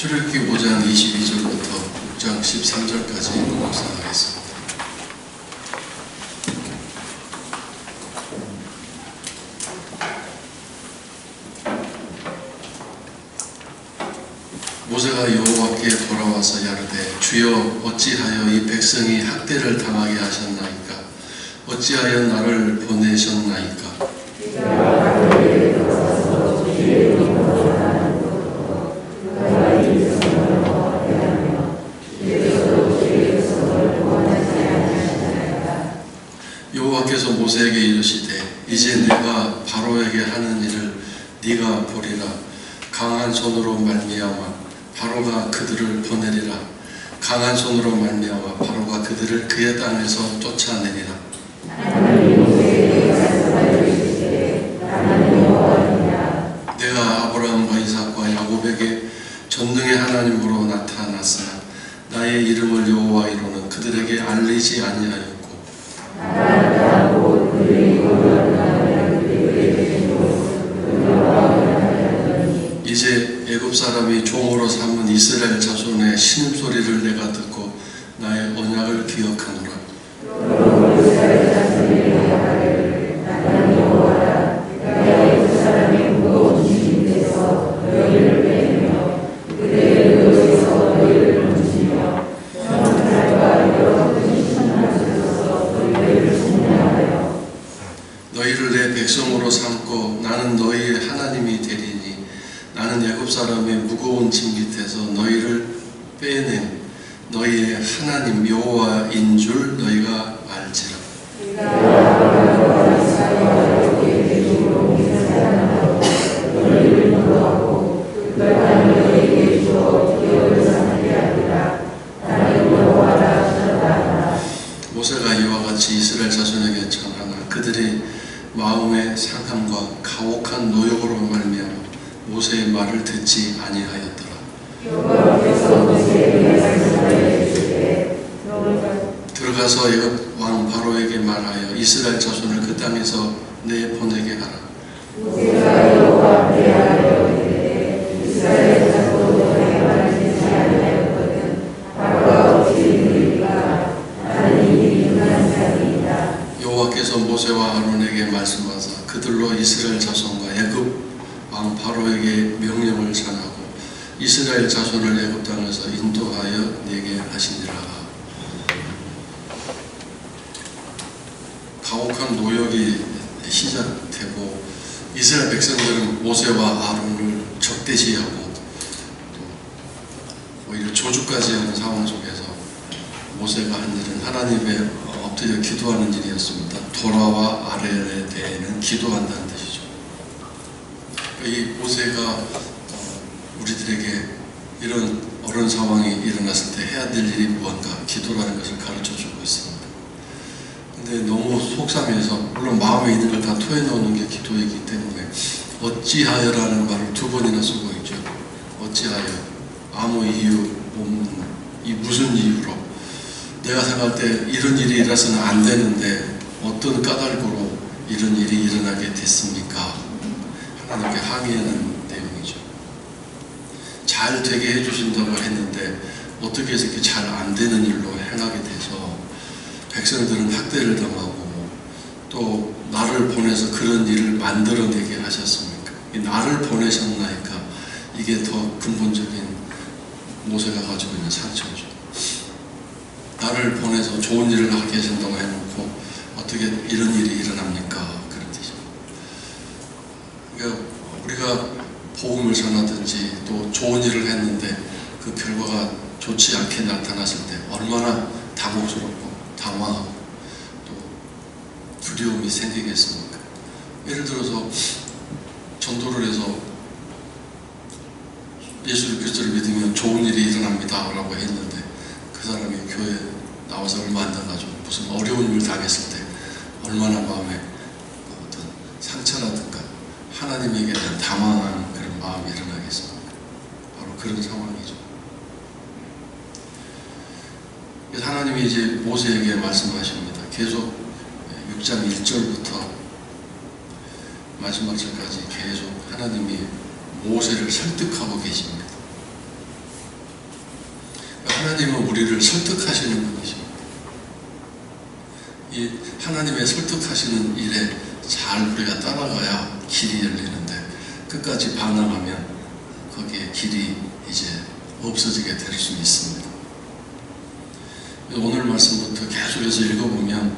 출애굽기 5장 22절부터 6장 13절까지 묵상하겠습니다. 모세가 여호와께 돌아와서 야르되 주여 어찌하여 이 백성이 학대를 당하게 하셨나이까 어찌하여 나를 보내셨나이까 여호와께서 모세에게 이르시되 이제 내가 바로에게 하는 일을 네가 보리라. 강한 손으로 말미암아 바로가 그들을 보내리라. 강한 손으로 말미암아 바로가 그들을 그의 땅에서 쫓아내리라. 내가 아브라함과 이삭과 야곱에게 전능의 하나님으로 나타났으나 나의 이름을 여호와 이로는 그들에게 알리지 아니하였고 이제 애굽 사람이 종으로 삼은 이스라엘 자손의 신음소리를 내가 듣고 나의 언약을 기억하노라 너희를 내 백성으로 삼고 나는 너희의 하나님이 되리니 나는 애굽 사람의 무거운 짐 밑에서 너희를 빼낸 너희의 하나님 여호와인 줄 너희가 알지라 모세가 이와 같이 이스라엘 자손에게 전하나 그들이 마음의 상함과 가혹한 노역으로 말미암아 모세의 말을 듣지 아니하였더라. 들어가서 왕 바로에게 말하여 이스라엘 자손을 그 땅에서 내 보내게 하라. 여호와께서 모세와 아론에게 말씀하사 그들로 이스라엘 자손과 애굽 왕 바로에게 명령을 전하고 이스라엘 자손을 애굽 땅에서 인도하여 내게 하시니라. 가혹한 노역이 시작되고 이스라엘 백성들은 모세와 아론을 적대시하고 또 오히려 조주까지 하는 상황 속에서 모세가 한 일은 하나님의 엎드려 기도하는 일이었습니다. 도라와 아래에 대해는 기도한다는 뜻이죠. 이 모세가 어, 우리들에게 이런 어려운 상황이 일어났을 때 해야 될 일이 무언가 기도라는 것을 가르쳐 주고 있습니다. 근데 너무 속상해서 물론 마음에 있는 걸 다 토해놓는 게 기도이기 때문에 어찌하여라는 말을 두 번이나 쓰고 있죠. 어찌하여 아무 이유 없는 이 무슨 이유로 내가 생각할 때 이런 일이 일어서는 안 되는데 어떤 까닭으로 이런 일이 일어나게 됐습니까? 하나님께 항의하는. 잘 되게 해주신다고 했는데 어떻게 해서 이렇게 잘 안 되는 일로 행하게 돼서 백성들은 학대를 당하고 또 나를 보내서 그런 일을 만들어내게 하셨습니까? 이 나를 보내셨나이까 이게 더 근본적인 모세가 가지고 있는 상처죠. 나를 보내서 좋은 일을 하게 하신다고 해놓고 어떻게 이런 일이 일어납니까? 그런 뜻이죠. 그러니까 우리가 복음을 전하든지 또 좋은 일을 했는데 그 결과가 좋지 않게 나타났을 때 얼마나 당혹스럽고 당황하고 또 두려움이 생기겠습니까? 예를 들어서 전도를 해서 예수 그리스도를 믿으면 좋은 일이 일어납니다 라고 했는데 그 사람이 교회 나와서 얼마 안 돼가지고 무슨 어려운 일 당했을 때 얼마나 마음에 어떤 상처라든가 하나님에게 대한 당황한 그런 마음이 일어나겠습니까? 바로 그런 상황이죠. 그래서 하나님이 이제 모세에게 말씀하십니다. 계속 6장 1절부터 마지막 절까지 계속 하나님이 모세를 설득하고 계십니다. 하나님은 우리를 설득하시는 분이십니다. 이 하나님의 설득하시는 일에 잘 우리가 따라가야 길이 열리는데 끝까지 반항하면 거기에 길이 이제 없어지게 될 수 있습니다. 오늘 말씀부터 계속해서 읽어보면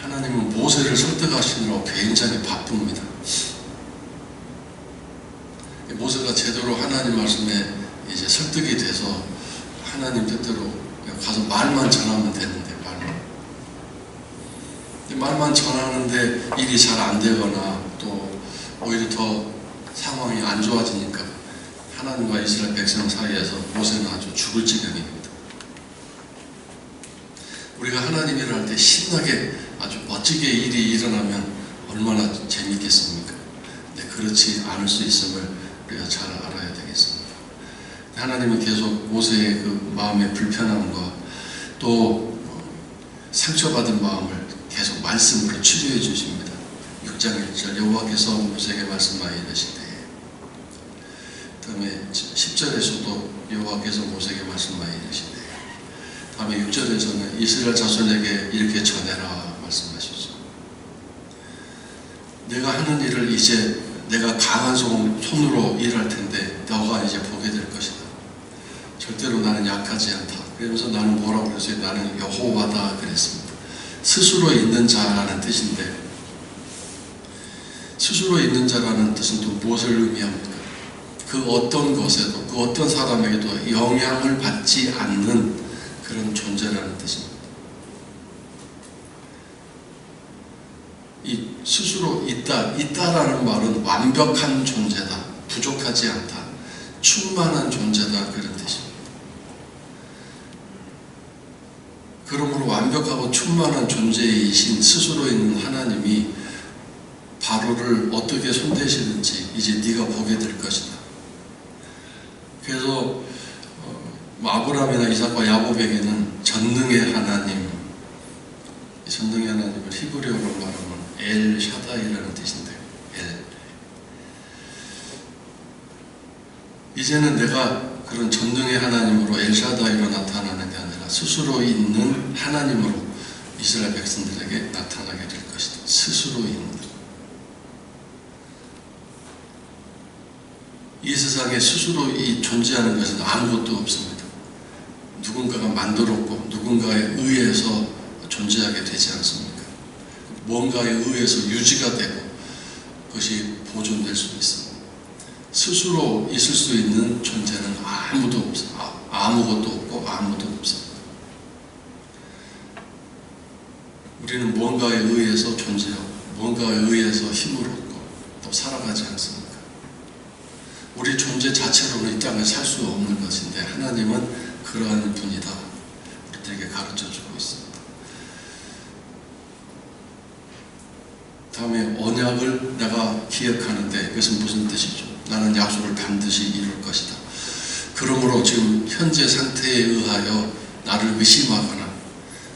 하나님은 모세를 설득하시느라고 굉장히 바쁩니다. 모세가 제대로 하나님 말씀에 이제 설득이 돼서 하나님 뜻대로 가서 말만 전하면 되는데 말만. 말만 전하는데 일이 잘 안 되거나 또 오히려 더 상황이 안 좋아지니까 하나님과 이스라엘 백성 사이에서 모세는 아주 죽을 지경입니다. 우리가 하나님 일을 할 때 신나게 아주 멋지게 일이 일어나면 얼마나 재밌겠습니까? 근데 그렇지 않을 수 있음을 우리가 잘 알아야 되겠습니다. 하나님은 계속 모세의 그 마음의 불편함과 또 상처받은 마음을 계속 말씀으로 치료해 주십니다. 6장 1절 여호와께서 모세에게 말씀하여 이르시되 다음에 10절에서도 여호와께서 모세에게 말씀하여 이르시되 다음에 6절에서는 이스라엘 자손에게 이렇게 전해라 말씀하시죠. 내가 하는 일을 이제 내가 강한 손- 손으로 일할 텐데 너가 이제 보게 될 것이다. 절대로 나는 약하지 않다. 그러면서 나는 뭐라고 그랬어요? 나는 여호와다 그랬습니다. 스스로 있는 자라는 뜻인데 스스로 있는 자라는 뜻은 또 무엇을 의미합니까? 그 어떤 것에도 그 어떤 사람에게도 영향을 받지 않는 그런 존재라는 뜻입니다. 이 스스로 있다, 있다라는 말은 완벽한 존재다, 부족하지 않다, 충만한 존재다 그런 뜻입니다. 그러므로 완벽하고 충만한 존재이신 스스로 있는 하나님이 바로를 어떻게 손대시는지 이제 네가 보게 될 것이다. 그래서 어, 뭐 아브라함이나 이삭과 야곱에게는 전능의 하나님, 이 전능의 하나님을 히브리어로 말하면 엘 샤다이라는 뜻인데 엘. 이제는 내가 그런 전능의 하나님으로 엘 샤다이로 나타나는 게 아니라 스스로 있는 하나님으로 이스라엘 백성들에게 나타나게 될 것이다. 스스로 있는. 이 세상에 스스로 이 존재하는 것은 아무것도 없습니다. 누군가가 만들었고 누군가에 의해서 존재하게 되지 않습니까? 뭔가에 의해서 유지가 되고 그것이 보존될 수 있습니다. 스스로 있을 수 있는 존재는 아무도 없어. 아, 아무것도 없고 아무도 없습니다. 우리는 뭔가에 의해서 존재하고 뭔가에 의해서 힘을 얻고 또 살아가지 않습니까? 우리 존재 자체로는 이 땅에 살 수 없는 것인데 하나님은 그러한 분이다. 우리들에게 가르쳐 주고 있습니다. 다음에 언약을 내가 기억하는데 그것은 무슨 뜻이죠? 나는 약속을 반드시 이룰 것이다. 그러므로 지금 현재 상태에 의하여 나를 의심하거나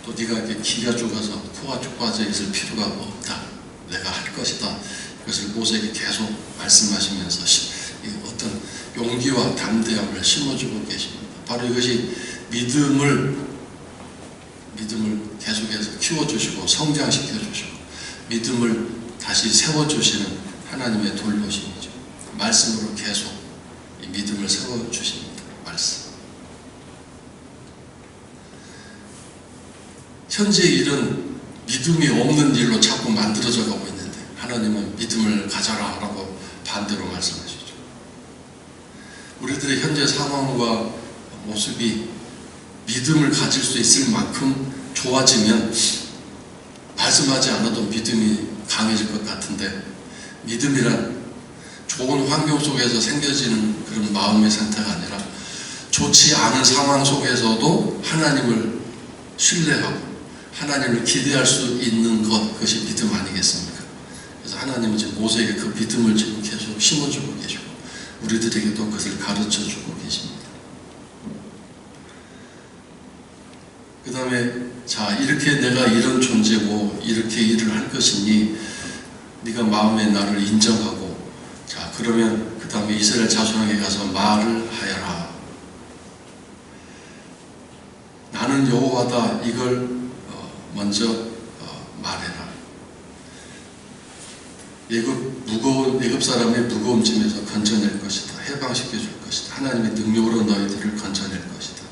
또 네가 이렇게 기가 죽어서 코가 쭉 빠져 있을 필요가 없다. 내가 할 것이다. 그것을 모세에게 계속 말씀하시면서 용기와 담대함을 심어주고 계십니다. 바로 이것이 믿음을 믿음을 계속해서 키워주시고 성장시켜 주시고 믿음을 다시 세워주시는 하나님의 돌보심이죠. 말씀으로 계속 이 믿음을 세워주십니다. 말씀. 현재 일은 믿음이 없는 일로 자꾸 만들어져 가고 있는데 하나님은 믿음을 가져라 라고 반대로 말씀하시죠. 우리들의 현재 상황과 모습이 믿음을 가질 수 있을 만큼 좋아지면 말씀하지 않아도 믿음이 강해질 것 같은데 믿음이란 좋은 환경 속에서 생겨지는 그런 마음의 상태가 아니라 좋지 않은 상황 속에서도 하나님을 신뢰하고 하나님을 기대할 수 있는 것 그것이 믿음 아니겠습니까? 그래서 하나님은 지금 모세에게 그 믿음을 지금 계속 심어주고 계시고 우리들에게도 그것을 가르쳐 주고 계십니다. 그 다음에 자 이렇게 내가 이런 존재고 이렇게 일을 할 것이니 네가 마음에 나를 인정하고 자 그러면 그 다음에 이스라엘 자손에게 가서 말을 하여라 나는 여호와다 이걸 어, 먼저 어, 말해라. 애굽 무거운 애굽 사람의 무거운 짐에서 건져낼 것이다. 해방시켜 줄 것이다. 하나님의 능력으로 너희들을 건져낼 것이다.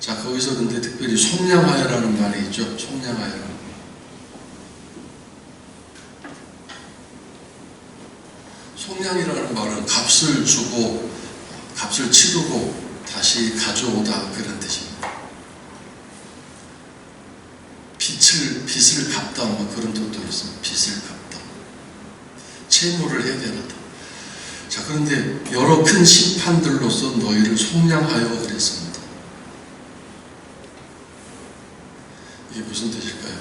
자 거기서 근데 특별히 속량하여라는 말이 있죠. 속량하여라. 속량이라는 말은 값을 주고 값을 치르고 다시 가져오다 그런 뜻입니다. 빚을 빚을 갚다 뭐 그런 뜻도 있습니다. 빚을 갚다. 채무를 해결하다. 자 그런데 여러 큰 심판들로서 너희를 속량하여 그랬습니다. 이게 무슨 뜻일까요?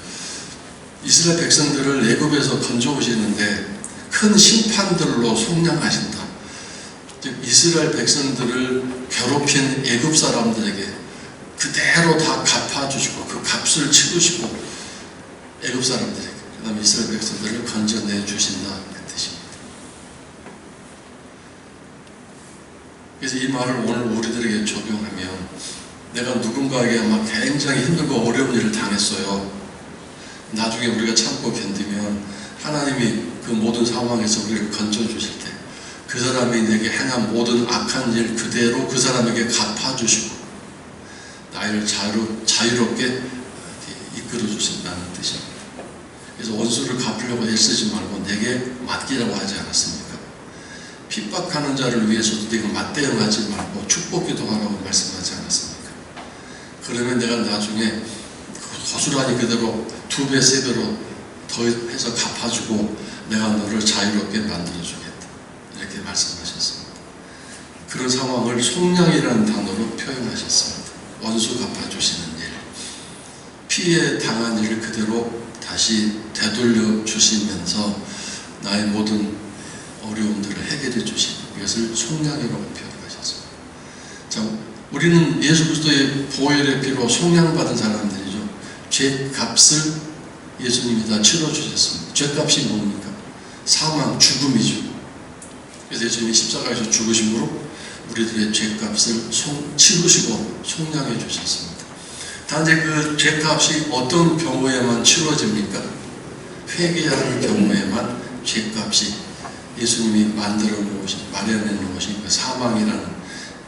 이스라엘 백성들을 애굽에서 건져오시는데 큰 심판들로 속량하신다. 즉 이스라엘 백성들을 괴롭힌 애굽 사람들에게 그대로 다 갚아주시고 그 값을 치르시고 애굽 사람들에게 그다음에 이스라엘 백성들을 건져내 주신다 그. 그래서 이 말을 오늘 우리들에게 적용하면 내가 누군가에게 막 굉장히 힘들고 어려운 일을 당했어요. 나중에 우리가 참고 견디면 하나님이 그 모든 상황에서 우리를 건져주실 때 그 사람이 내게 행한 모든 악한 일 그대로 그 사람에게 갚아주시고 나를 자유, 자유롭게 이끌어 주신다는 뜻입니다. 그래서 원수를 갚으려고 애쓰지 말고 내게 맡기라고 하지 않았습니까? 핍박하는 자를 위해서도 네가 맞대응하지 말고 축복기도 하라고 말씀하지 않았습니까? 그러면 내가 나중에 고스란히 그대로 두 배, 세 배로 더 해서 갚아주고 내가 너를 자유롭게 만들어주겠다. 이렇게 말씀하셨습니다. 그런 상황을 속량이라는 단어로 표현하셨습니다. 원수 갚아주시는 일, 피해 당한 일을 그대로 다시 되돌려 주시면서 나의 모든 어려움들을 해결해 주시는 이것을 속량이라고 표현하셨습니다. 자, 우리는 예수 그리스도의 보혈의 피로 속량받은 사람들이죠. 죄 값을 예수님이 다 치러주셨습니다. 죄 값이 뭡니까? 사망, 죽음이죠. 그래서 예수님이 십자가에서 죽으심으로 우리들의 죄값을 송, 치르시고 속량해 주셨습니다. 단지 그 죄값이 어떤 경우에만 치러집니까? 회개하는 경우에만 죄값이 예수님이 만들어 놓으신, 마련해 놓으신 그 사망이라는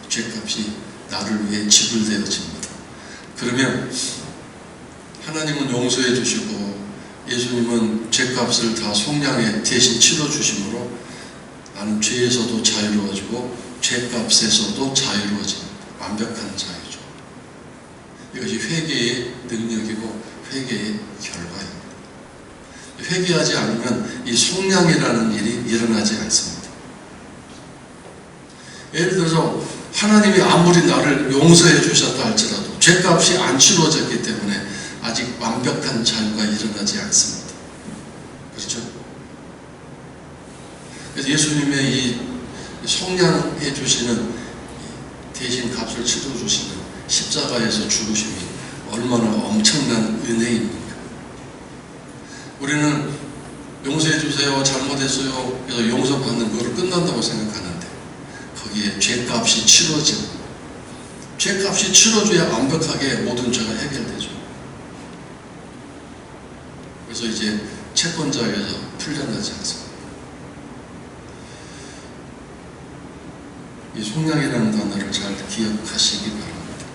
죄값이 나를 위해 지불되어집니다. 그러면 하나님은 용서해 주시고 예수님은 죄값을 다 속량해 대신 치러 주심으로 나는 죄에서도 자유로워지고 죄값에서도 자유로워진 완벽한 자유죠. 이것이 회개의 능력이고 회개의 결과입니다. 회개하지 않으면 이 속량이라는 일이 일어나지 않습니다. 예를 들어서 하나님이 아무리 나를 용서해 주셨다 할지라도 죄값이 안 치러졌기 때문에 아직 완벽한 자유가 일어나지 않습니다. 그렇죠? 그래서 예수님의 이 속량해 주시는 대신 값을 치러 주시는 십자가에서 죽으심이 얼마나 엄청난 은혜입니까? 우리는 용서해 주세요, 잘못했어요, 그래서 용서받는 거로 끝난다고 생각하는데 거기에 죄값이 치러진 죄값이 치러줘야 완벽하게 모든 죄가 해결되죠. 그래서 이제 채권자에서 풀려나지 않습니다. 이 속량이라는 단어를 잘 기억하시기 바랍니다.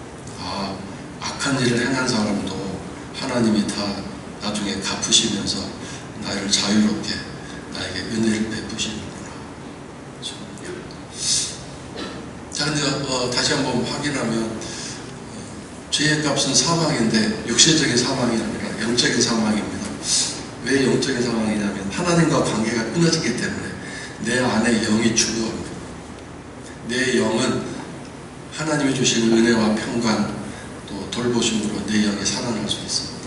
아, 악한 일을 행한 사람도 하나님이 다 나중에 갚으시면서 나를 자유롭게 나에게 은혜를 베푸시는구나. 자, 근데 어, 다시 한번 확인하면 어, 죄의 값은 사망인데 육체적인 사망이 아니라 영적인 사망입니다. 왜 영적인 사망이냐면 하나님과 관계가 끊어지기 때문에 내 안에 영이 죽어갑니다. 내 영은 하나님이 주시는 은혜와 평강 또 돌보심으로 내 영이 살아날 수 있습니다.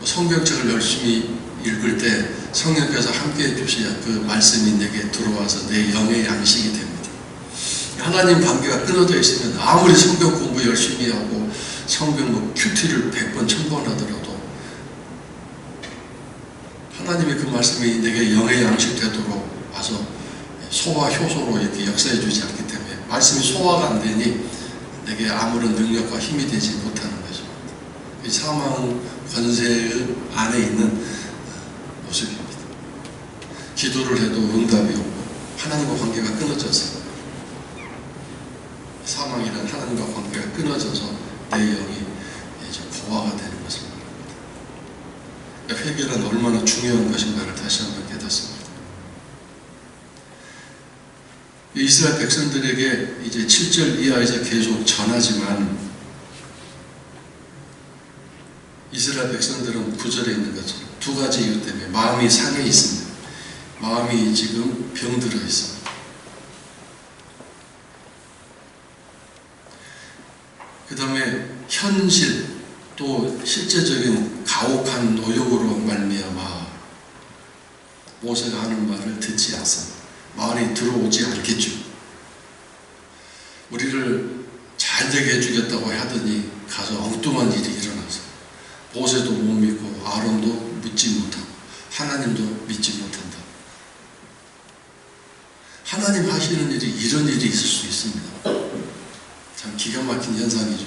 뭐 성경책을 열심히 읽을 때 성령께서 함께 해주셔야 그 말씀이 내게 들어와서 내 영의 양식이 됩니다. 하나님 관계가 끊어져 있으면 아무리 성경 공부 열심히 하고 성경 뭐 큐티를 100번, 1000번 하더라도 하나님의 그 말씀이 내게 영의 양식 되도록 와서 소화 효소로 이렇게 역사해 주지 않기 때문에 말씀이 소화가 안 되니 내게 아무런 능력과 힘이 되지 못하는 거죠. 이 사망 권세 안에 있는 모습입니다. 기도를 해도 응답이 없고 하나님과 관계가 끊어져서 사망이란 하나님과 관계가 끊어져서 내 영이 이제 고아가 되는 것을 말합니다. 회개란 얼마나 중요한 것인가를 다시 한번 깨닫습니다. 이스라엘 백성들에게 이제 7절 이하에서 계속 전하지만 이스라엘 백성들은 구절에 있는 것처럼 두 가지 이유 때문에 마음이 상해 있습니다. 마음이 지금 병들어 있습니다. 그 다음에 현실 또 실제적인 가혹한 노역으로 말미암아 모세가 하는 말을 듣지 않습니다. 말이 들어오지 않겠죠. 우리를 잘 되게 해주겠다고 하더니 가서 엉뚱한 일이 일어나서 모세도 못 믿고 아론도 믿지 못하고 하나님도 믿지 못한다. 하나님 하시는 일이 이런 일이 있을 수 있습니다. 참 기가 막힌 현상이죠.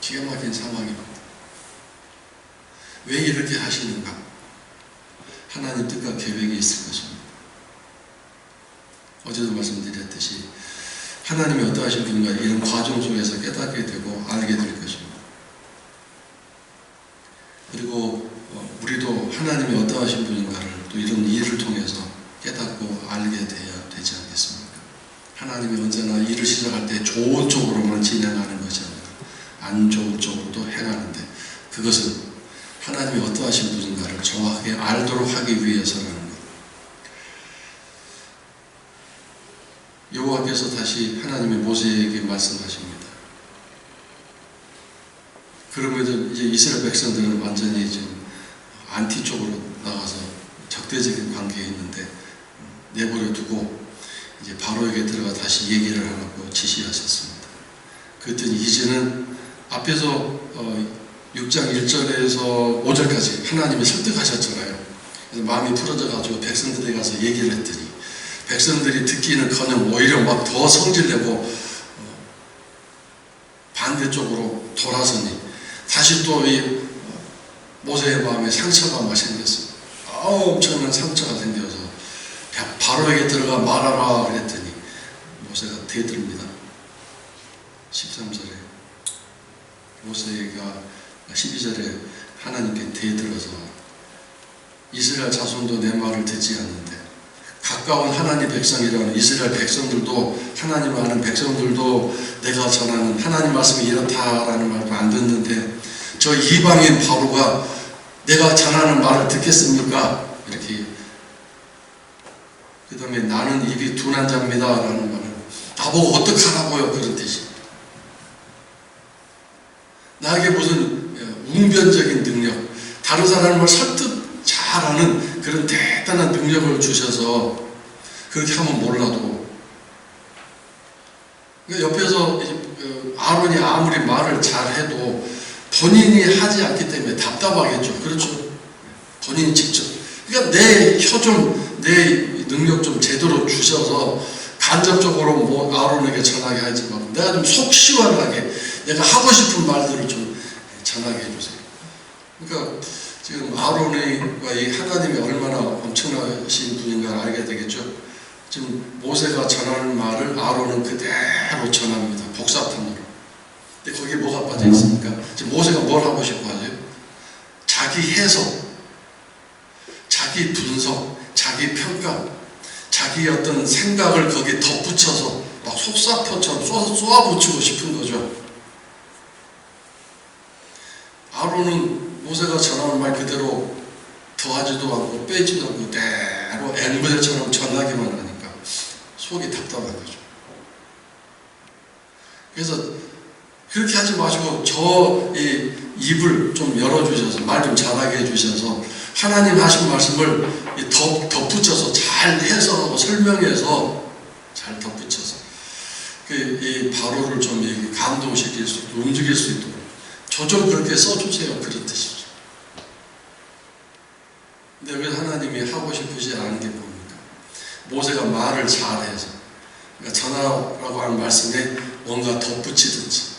기가 막힌 상황입니다. 왜 이렇게 하시는가? 하나님 뜻과 계획이 있을 것입니다. 어제도 말씀드렸듯이 하나님이 어떠하신 분인가 이런 과정 속에서 깨닫게 되고 알게 될 것입니다. 그리고 어, 우리도 하나님이 어떠하신 분인가를 또 이런 일을 통해서 깨닫고 알게 돼야 되지 않겠습니까? 하나님이 언제나 일을 시작할 때 좋은 쪽으로만 진행하는 것이 아니라 안 좋은 쪽으로도 행하는데 그것은 하나님이 어떠하신 분인가를 정확하게 알도록 하기 위해서라는 것. 여호와께서 다시 하나님의 모세에게 말씀하십니다. 그러면서 이제 이스라엘 백성들은 완전히 지금 안티 쪽으로 나가서 적대적인 관계에 있는데 내버려 두고 이제 바로에게 들어가 다시 얘기를 하라고 지시하셨습니다. 그랬더니 이제는 앞에서 어 6장 1절에서 5절까지 하나님이 설득하셨잖아요. 그래서 마음이 풀어져 가지고 백성들에 가서 얘기를 했더니 백성들이 듣기는 커녕 오히려 막 더 성질내고 어 반대쪽으로 돌아서니 다시 또 이 모세의 마음에 상처가 막 생겼습니다. 아우 엄청난 상처가 생겨서 바로에게 들어가 말하라 그랬더니 모세가 대듭니다. 13절에 모세가 12절에 하나님께 대들어서 이스라엘 자손도 내 말을 듣지 않는데 가까운 하나님 백성이라는 이스라엘 백성들도 하나님 아는 백성들도 내가 전하는 하나님 말씀이 이렇다라는 말도 안 듣는데 저 이방인 바로가 내가 전하는 말을 듣겠습니까? 이렇게 그 다음에 나는 입이 둔한 자입니다. 라는 말을 나보고 어떡하라고요? 그런 뜻이. 나에게 무슨 웅변적인 능력 다른 사람을 설득 잘하는 그런 대단한 능력을 주셔서 그렇게 하면 몰라도 그러니까 옆에서 그 아론이 아무리 말을 잘해도 본인이 하지 않기 때문에 답답하겠죠. 그렇죠. 본인이 직접. 그러니까 내 혀 좀, 내 능력 좀 제대로 주셔서 간접적으로 뭐 아론에게 전하게 하지 말고 내가 좀 속 시원하게 내가 하고 싶은 말들을 좀 전하게 해주세요. 그러니까 지금 아론과 이 하나님이 얼마나 엄청나신 분인가를 알게 되겠죠. 지금 모세가 전하는 말을 아론은 그대로 전합니다. 복사판으로. 근데 거기에 뭐가 빠져 있습니까? 지금 모세가 뭘 하고 싶어 하죠? 자기 해석, 자기 분석, 자기 평가, 자기 어떤 생각을 거기에 덧붙여서 막 속사포처럼 쏘, 쏘아붙이고 싶은 거죠. 아론은 모세가 전하는 말 그대로 더하지도 않고 빼지도 않고 그대로 앵무새처럼 전하기만 하니까 속이 답답한 거죠. 그래서 그렇게 하지 마시고 저 입을 좀 열어주셔서 말 좀 잘하게 해주셔서 하나님 하신 말씀을 덧, 덧붙여서 잘 해석하고 설명해서 잘 덧붙여서 그 이 바로를 좀 감동시킬 수 있도록 움직일 수 있도록 저 좀 그렇게 써주세요 그런 뜻이죠. 근데 왜 하나님이 하고 싶으지 않은 게 뭡니까? 모세가 말을 잘해서 그러니까 전하라고 하는 말씀에 뭔가 덧붙이든지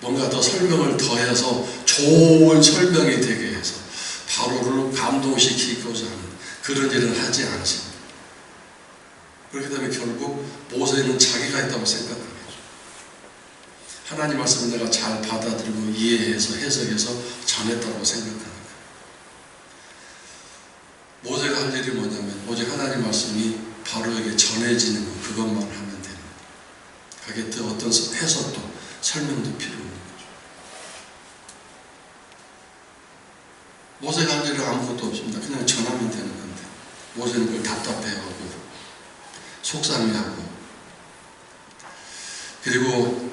뭔가 더 설명을 더해서 좋은 설명이 되게 해서 바로를 감동시키고자 하는 그런 일은 하지 않습니다. 그렇기 때문에 결국 모세는 자기가 생각하는 거죠. 하나님 말씀을 내가 잘 받아들이고 이해해서 해석해서 전했다고 거예요. 모세가 할 일이 뭐냐면 오직 하나님 말씀이 바로에게 전해지는 것 그것만 하면 됩니다. 거기에 또 어떤 해석도 설명도 필요 없는 거죠. 모세가 할 일은 아무것도 없습니다. 그냥 전하면 되는 건데 모세는 그걸 답답해하고 속상해하고 그리고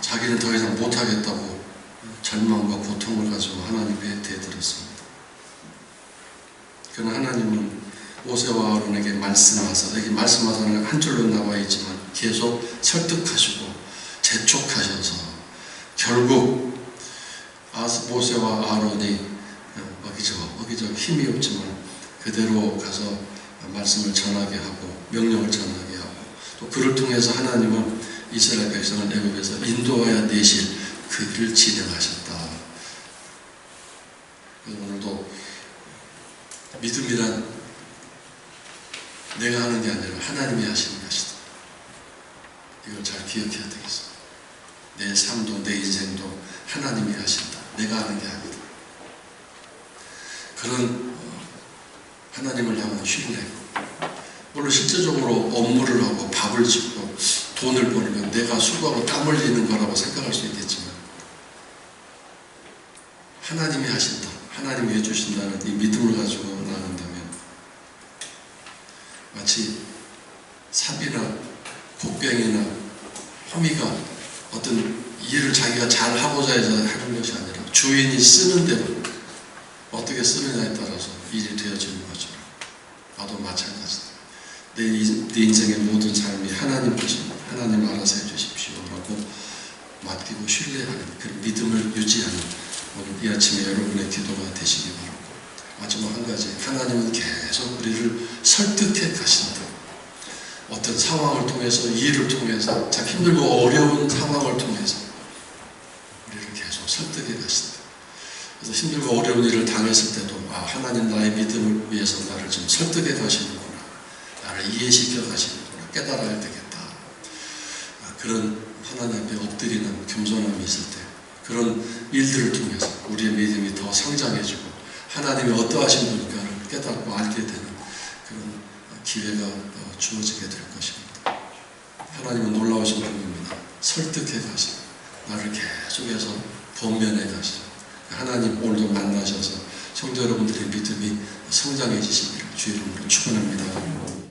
자기는 더 이상 못하겠다고 절망과 고통을 가지고 하나님께 대들었습니다. 그러나 하나님은 모세와 아론에게 말씀하사 여기 말씀하사는 한 줄로 나와 있지만 계속 설득하시고 재촉하셔서 결국 모세와 아론이 어, 어기저 어기저 힘이 없지만 그대로 가서 말씀을 전하게 하고 명령을 전하게 하고 또 그를 통해서 하나님은 이스라엘 백성을 애굽에서 인도하여 내실 그 일을 진행하셨다. 오늘도 믿음이란 내가 하는 게 아니라 하나님이 하시는 것이다. 이걸 잘 기억해야 되겠습니다. 내 삶도 내 인생도 하나님이 하신다. 내가 하는 게 아니다. 그런 어, 하나님을 향한 신뢰. 물론 실제적으로 업무를 하고 밥을 짓고 돈을 버는 건 내가 수고하고 땀 흘리는 거라고 생각할 수 있겠지만 하나님이 하신다. 하나님이 해주신다는 이 믿음을 가지고 마치 삽이나 곡괭이나 호미가 어떤 일을 자기가 잘 하고자 해서 하는 것이 아니라 주인이 쓰는 대로 어떻게 쓰느냐에 따라서 일이 되어지는 거죠. 나도 마찬가지다. 내, 인- 내 인생의 모든 삶이 하나님 것입니다. 하나님 알아서 해주십시오 라고 맡기고 신뢰하는 그런 믿음을 유지하는 오늘 이 아침에 여러분의 기도가 되시기 바랍니다. 마지막 한 가지 하나님은 계속 우리를 설득해 가신다. 어떤 상황을 통해서 일을 통해서 참 힘들고 어려운 상황을 통해서 우리를 계속 설득해 가신다. 그래서 힘들고 어려운 일을 당했을 때도 아 하나님 나의 믿음을 위해서 나를 좀 설득해 가시는구나. 나를 이해시켜 가시는구나. 깨달아야 되겠다. 아, 그런 하나님 앞에 엎드리는 겸손함이 있을 때 그런 일들을 통해서 우리의 믿음이 더 성장해지고 하나님이 어떠하신 분인가를 깨닫고 알게 되는 그런 기회가 어, 주어지게 될 것입니다. 하나님은 놀라우신 분입니다. 설득해 가시고 나를 계속해서 번면해 가시고 하나님 오늘도 만나셔서 성도 여러분들의 믿음이 성장해지시기를 주의 이름으로 축원합니다.